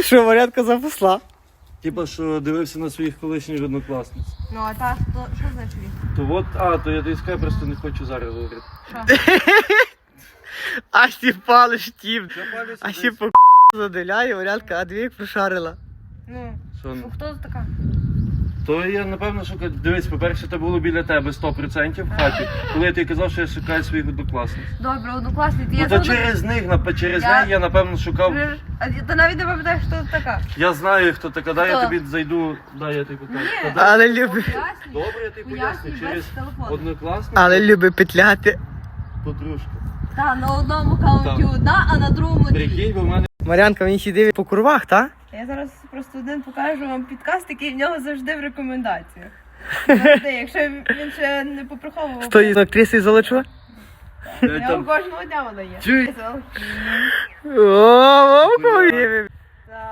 Що, варятка запасла? Типа, що дивився на своїх колишніх однокласниць. Ну, а та, що значить? То от, а, то я тобі скажу, просто не хочу зараз говорити. А сі палиш тім. А сі по задиляє, варятка, а дві як прошарила. Ну, Що, ну? ну, хто це така? То я напевно шукаю. Дивись, по-перше, це було біля тебе 100% в хаті. Коли я тобі казав, що я шукаю своїх однокласниць. Добре, однокласник. Ну Я то за через них, через Я- неї я напевно шукав. А ти навіть не пам'ятаєш, хто це така. Я знаю, хто така, дай я Хто? тобі зайду, дай я тобі покажу. Ні. Та дай- Але Пояснюй. Добре, я тобі поясню. Пояснюй Через без телефону. але любить петляти. подружка. Та, на одному аккаунті Так. одна, а на другому дві. Прикинь, бо в мене Марянка, він ще дивить по курвах, та? Я зараз просто один покажу вам підкаст, який в нього завжди в рекомендаціях. Завжди, якщо він ще не поприховував. Хто із актриси Золочова? я У кожного дня вона є. Чуй. О.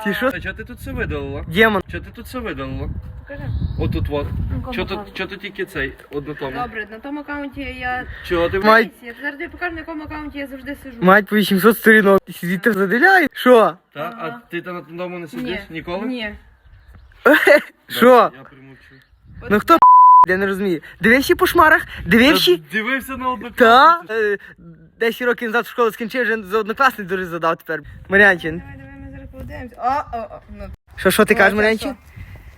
Ти що? А чого ти тут все видалила? Демон. Чого ти тут все видалила? Покажи. Отут от. Ну, кому Чого тут, аккаунт? чого тут тільки цей однотомний? Добре, на тому аккаунті я. Чого ти Май- Я тобі покажу, на якому аккаунті я завжди сижу. Мать по 800 сторінок. Звідти заделяє? Що? Та? А ти там на тому не сидиш Ні. ніколи? Ні. Що? Я примовчу. Ну хто я не розумію. Дивився по шмарах? Дивився? Та Дивився на однокласницю. Та? Е, Десять років назад школу скінчив, вже за однокласник дуже задав тепер. Марянчин. Давай, О, о, о. Ну, Що, що ти кажеш, що?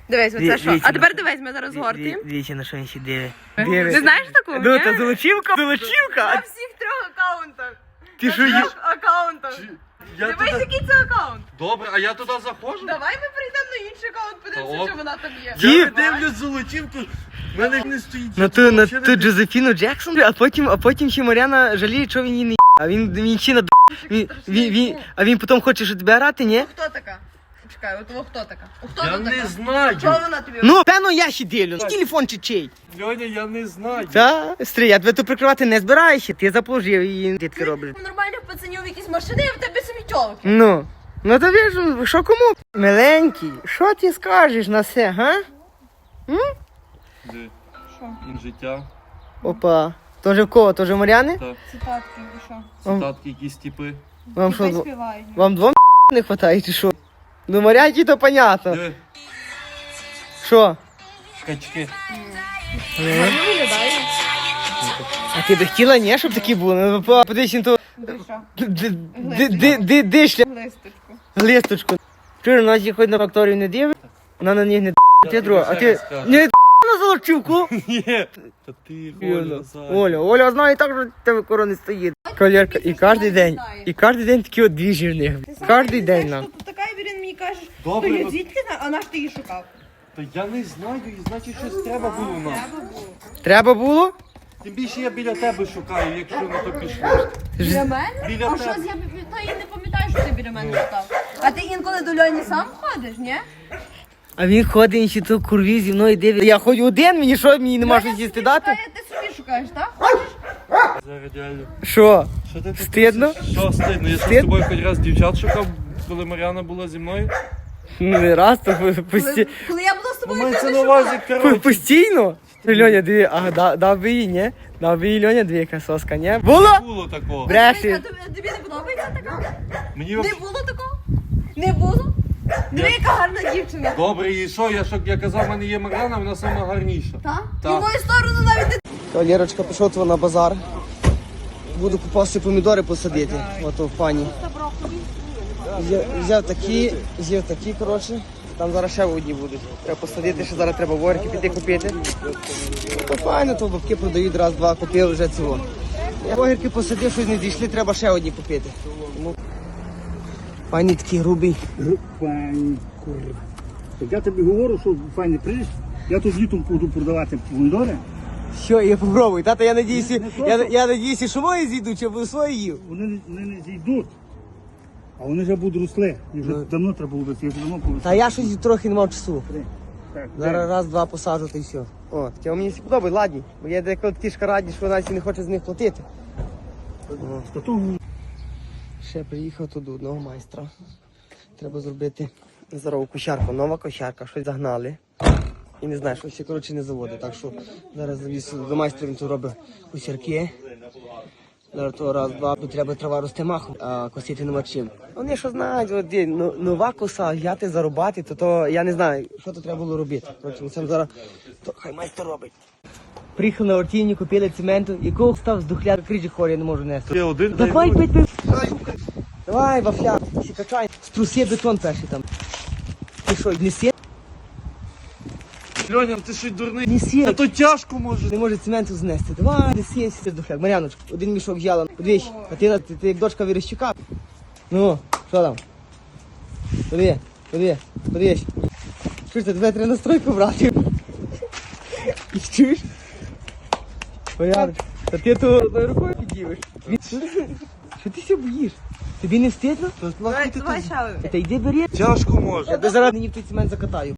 Дивись, Дві- оце що. А тепер дивись, ми зараз згортуємо. Дивіться, на що він ще дивить. Ти знаєш таку? Ну, ні? та золочівка, золочівка. На всіх трьох аккаунтах. Ти На що їш? трьох аккаунтах. Я Дивись, туди... який це аккаунт. Добре, а я туди заходжу? Давай ми прийдемо на інший аккаунт, подивимося, ок. що вона там є. Дів. Я дивлюсь золотівку, в мене не стоїть. На Я ту, на ту Джозефіну Джексон, а потім, а потім ще Маряна жаліє, що він її не є. А він, він ще на він, він, він, а він потім хоче, що тебе грати, ні? Хто така? Чекай, от во хто така? О, Хто Я тут не така? знаю. Чого вона тобі? Ну, певно, я ще ділю. Телефон чи чий. Льоня, я не знаю. Та, стрій, я тебе тут прикривати не збираюся, ти заположив і дітки робиш. У нормальних пацанів якісь машини, а в тебе самі тьолки. Ну, ну то віж, що кому? Миленький, що ти скажеш на все, га? Де? Що? Ін життя, Опа. Тоже в кого? Тоже в Мар'яни? та Цитатки, і що? цитатки, якісь типи. Вам що, Хай дво- співає. вам двом не хватає чи що? Ну, Мар'янки то понятно. Де? Що? Качки. А ти би хотіла, ні, щоб такі були? Ну, по- подивись, ди- ди- дишля Листочку. листочку. Чуєш, у нас їх хоч на факторію не дивить, вона на них не ти друга, а ти раз Ні. Та ти, Оля, Оля, Оля знає так, що в тебе корони стоїть. Кавалерка, і кожен день, і кожен день такі от дві жирні. Кожен день нам. Тут така, і мені каже, Добре, то я от- звідки знаю, а наш ти її шукав? Та я не знаю, і значить щось треба було нам. Треба було. Треба було? Тим більше я біля тебе шукаю, якщо на то пішло. Біля мене? Біля а тебе. що я то і не пам'ятаю, що ти біля мене шукав. А ти інколи до Льоні сам ходиш, ні? А він ходить і ще то курві зі мною дивиться. Я хоч один, мені що, мені нема що Льоня їсти дати? Ти собі шукаєш, так? Зараз реально. Що? Що ти тут Стидно? просиш? Що стидно? Я що з тобою хоч раз дівчат шукав, коли Мар'яна була зі мною? Ну, не раз, то Коли, пості... коли я була з тобою, Ну, ти це не на увазі, шукала. коротше. постійно. Льоня, диви, а да- дав би їй, ні? Дав би їй Льоня дві яка соска, ні? Було? Було такого. Тобі, тобі не подобається така? Мені Не вообще- було такого? Не було? Ну, яка гарна дівчина. Добре, і що? Я що я казав, в мене є Мар'яна, вона сама гарніша. Так? І в мою сторону навіть не Кавалерочка, пішов то на базар. Буду купався помідори посадити. Ото в пані. Взяв, взяв такі, взяв такі, коротше. Там зараз ще одні будуть. Треба посадити, ще зараз треба ворки піти купити. То файно, то бабки продають раз, два, купив вже цього. Я огірки посадив, щось не дійшли, треба ще одні купити. Тому... Пані такий грубий. Файні, курва. Так я тобі говорю, що файний прийш. Я тут літом буду продавати помідори. Що, я попробую, тата, я надіюся, Не- не я, просто. я надіюся, що мої зійдуть, чи буду свої їв. Вони, не- не зійдуть. А вони вже будуть росли. І вже давно треба було я вже давно повисив. Та я щось трохи не мав часу. Так, Зараз раз-два посаджу та й все. О, таке мені всі подобають, ладні. Бо я деколи птішка раді, що навіть і не хоче з них платити. Та то Ще приїхав тут до одного майстра. Треба зробити здорову кощарку. Нова кощарка, щось загнали. І не знаю, щось коротше не заводить. Так що зараз завіз до майстра він тут робить косярки. Зараз то раз, два, тут треба трава рости махом, а косити нема чим. Вони що знають, от є, нова коса, взяти, зарубати, то, то я не знаю, що то треба було робити. Коротше, це зараз, то хай майстер робить. Приїхав на Ортіні, купили цементу, якого став з духля крижі хорі, я не можу нести. Я один. Давай, пить, пить. Давай, вафля, сікачай. Струси бетон перший там. Ти що, неси? Льоня, ти що дурний? Неси. Та то тяжко може. Не може цементу знести. Давай, неси, сі до фляг. Мар'яночка, один мішок взяла. Подивись, а ти, ти, ти як дочка Вірощука. Ну, що там? Подиви, подиви, подивись. Ти, тебе треба настройку брати? І чуєш? Мар'яночка, та ти то одною рукою підіймеш. Що ти все боїш? Тобі не стидно? Давай, давай ще. Та йди бери. Тяжко може. Я зараз мені в той цемент закатаю.